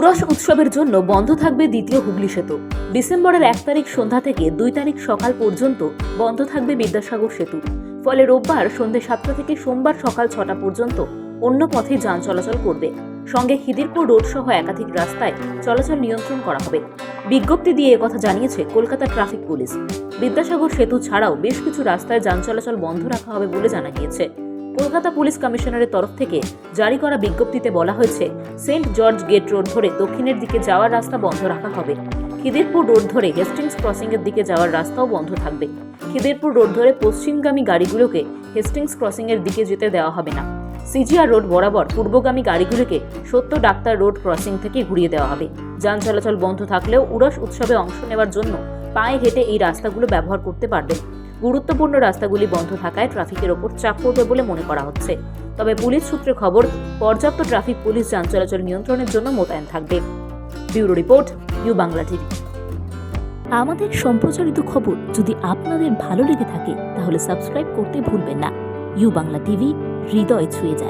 উরস উৎসবের জন্য বন্ধ থাকবে দ্বিতীয় হুগলি সেতু। ডিসেম্বরের এক তারিখ সন্ধ্যা থেকে দুই তারিখ সকাল পর্যন্ত বন্ধ থাকবে বিদ্যাসাগর সেতু। ফলে রোববার সন্ধ্যে সাতটা থেকে সোমবার সকাল ছটা পর্যন্ত অন্য পথে যান চলাচল করবে। সঙ্গে খিদিরপুর রোড সহ একাধিক রাস্তায় চলাচল নিয়ন্ত্রণ করা হবে। বিজ্ঞপ্তি দিয়ে একথা জানিয়েছে কলকাতা ট্রাফিক পুলিশ। বিদ্যাসাগর সেতু ছাড়াও বেশ কিছু রাস্তায় যান চলাচল বন্ধ রাখা হবে বলে জানা গিয়েছে। কলকাতা পুলিশ কমিশনারের তরফ থেকে জারি করা বিজ্ঞপ্তিতে বলা হয়েছে, সেন্ট জর্জ গেট রোড ধরে দক্ষিণের দিকে যাওয়ার রাস্তা বন্ধ রাখা হবে। খিদিরপুর রোড ধরে হেস্টিংস ক্রসিং এর দিকে যাওয়ার রাস্তাও বন্ধ থাকবে। খিদিরপুর রোড ধরে পশ্চিমগামী গাড়িগুলোকে হেস্টিংস ক্রসিং এর দিকে যেতে দেওয়া হবে না। সিজিআর রোড বরাবর পূর্বগামী গাড়িগুলোকে সত্য ডাক্তার রোড ক্রসিং থেকে ঘুরিয়ে দেওয়া হবে। যান চলাচল বন্ধ থাকলেও উরস উৎসবে অংশ নেওয়ার জন্য পায়ে হেঁটে এই রাস্তাগুলো ব্যবহার করতে পারবেন গুরুত্বপূর্ণ রাস্তাগুলি বন্ধ থাকায় ট্রাফিকের ওপর চাপ পড়বে বলে মনে করা হচ্ছে। তবে পুলিশ সূত্রে খবর, পর্যাপ্ত ট্রাফিক পুলিশ যান চলাচল নিয়ন্ত্রণের জন্য মোতায়েন থাকবে। Bureau report U Bangla TV. আমাদের সম্প্রচারিত খবর যদি আপনাদের ভালো লেগে থাকে, তাহলে সাবস্ক্রাইব করতে ভুলবেন না। ইউ বাংলা টিভি, হৃদয় ছুঁয়ে যায়।